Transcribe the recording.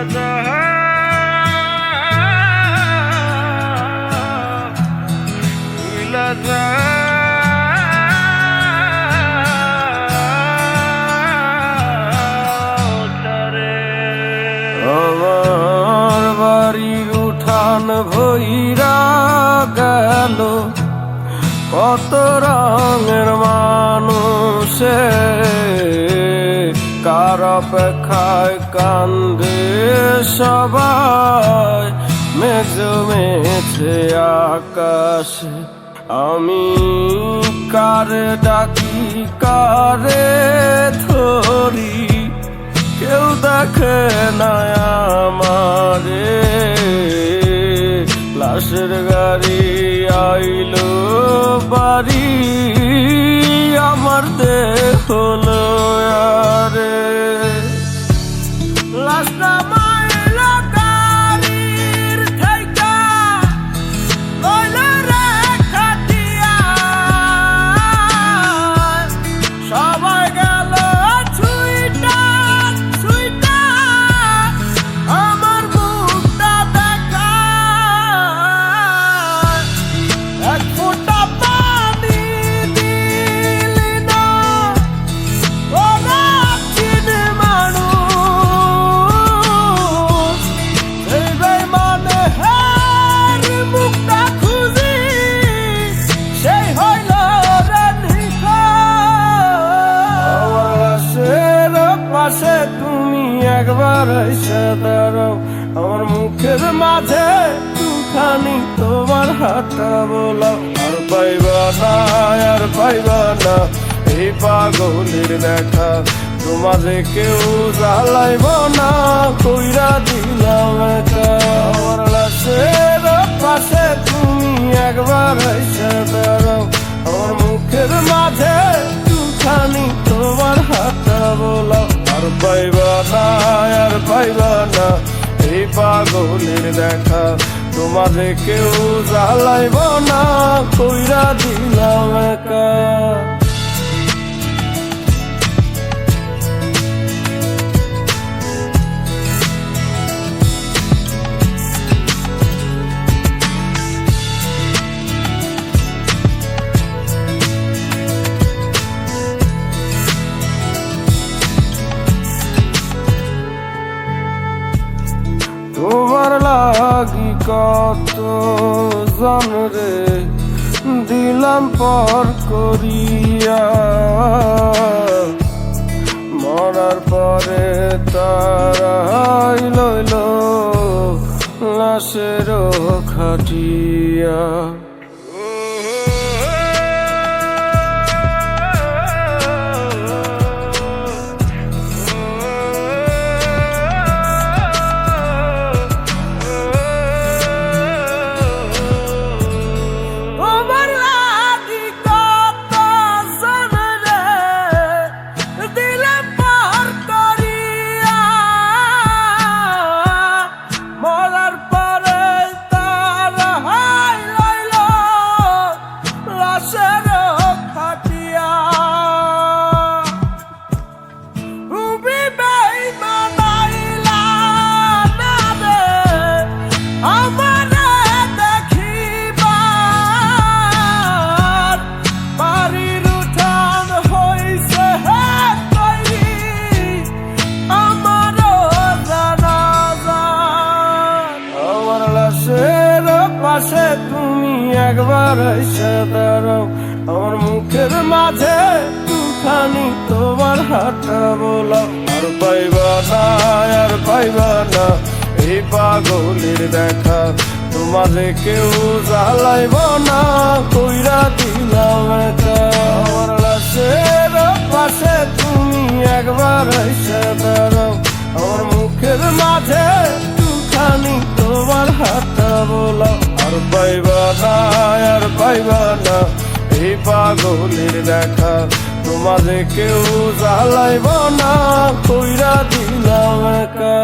আমার বাড়ির উঠান ভইরা গেল। কত রঙের মানুষে। কার অপেক্ষায় কান্দে সবাই। মেঘ মেছে আকাশে। আমি কার ডাকি, কারে ধরি? কেউ দেখে না আমারে। লাশের গাড়ি আইলো বাড়ি। আমার দেহ পাশে তুমি একবার এসে দাঁড়াও। আমার মুখের মাঝে দুখানি তোমার হাতটা বলাও। আর পাইবা না, আর পাইবা না, এই পাগলের দেখা। তোমাদের কেউ জ্বালাইব না পাইবা না। এই পাগলের দেখা তোমারে কেউ জ্বালাইব না। কইরা দিলাম একা। লাগি কত জনরে দিলাম পর করিয়া। মরার পরে তারাই লইল লাশের খাটিয়া। পাশে তুমি একবার এসে দাঁড়াও। আমার মুখের মাঝে দুখানি তোমার হাতটা বলাও। আর পাইবা না, আর পাইবা না, এই পাগলের দেখা। তোমারে কেউ জ্বালাইব না, কইরা দিলাম আমার লাশের পাশে তুমি একবার এসে দাঁড়াও। পাগলের দেখা। তোমারে কেউ জ্বালাইব না কইরা দিলাম একা।